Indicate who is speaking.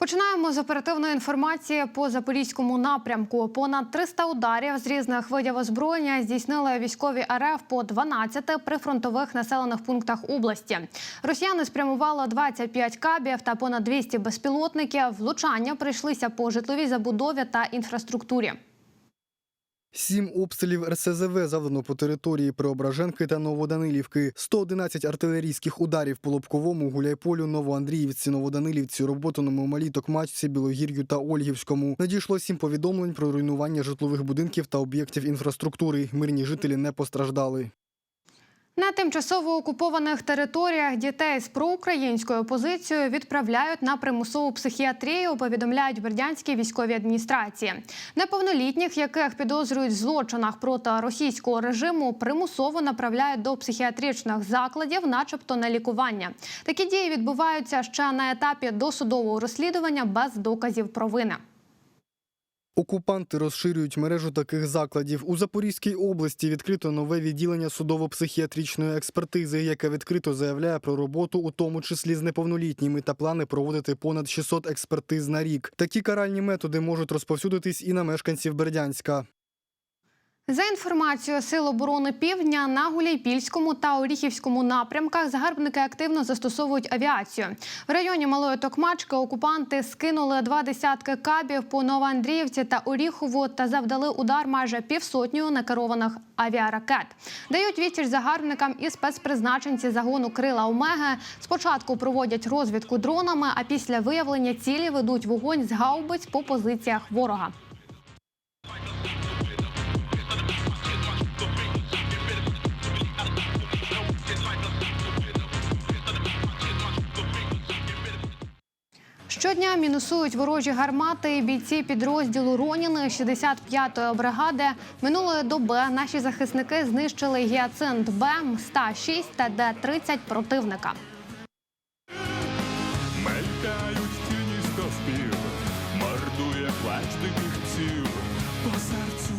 Speaker 1: Починаємо з оперативної інформації по запорізькому напрямку. Понад 300 ударів з різних видів озброєння здійснили військові РФ по 12 прифронтових населених пунктах області. Росіяни спрямували 25 кабів та понад 200 безпілотників. Влучання прийшлися по житловій забудові та інфраструктурі.
Speaker 2: Сім обстрілів РСЗВ завдано по території Преображенки та Новоданилівки. 111 артилерійських ударів по Лобковому, Гуляйполю, Новоандріївці, Новоданилівці, роботаному Малій Токмачці, Білогір'ю та Ольгівському. Надійшло сім повідомлень про руйнування житлових будинків та об'єктів інфраструктури. Мирні жителі не постраждали.
Speaker 1: На тимчасово окупованих територіях дітей з проукраїнською позицією відправляють на примусову психіатрію. Повідомляють в Бердянській військовій адміністрації. Неповнолітніх, яких підозрюють в злочинах проти російського режиму, примусово направляють до психіатричних закладів, начебто на лікування. Такі дії відбуваються ще на етапі досудового розслідування без доказів провини.
Speaker 2: Окупанти розширюють мережу таких закладів. У Запорізькій області відкрито нове відділення судово-психіатричної експертизи, яке відкрито заявляє про роботу, у тому числі з неповнолітніми, та плани проводити понад 600 експертиз на рік. Такі каральні методи можуть розповсюдитись і на мешканців Бердянська.
Speaker 1: За інформацією Сил оборони Півдня на Гуляйпільському та Оріхівському напрямках загарбники активно застосовують авіацію. В районі Малої Токмачки окупанти скинули два десятки кабів по Новоандріївці та Оріхову та завдали удар майже півсотню накерованих авіаракет. Дають відсіч загарбникам і спецпризначенці загону Крила Омеги. Спочатку проводять розвідку дронами, а після виявлення цілі ведуть вогонь з гаубиць по позиціях ворога. Щодня мінусують ворожі гармати бійці підрозділу Роніни 65-ї бригади. Минулої доби наші захисники знищили гіацинт Б, М-106 та Д-30 противника.
Speaker 3: Мелькають тіні стовпів, мордує плач диких псів, по серцю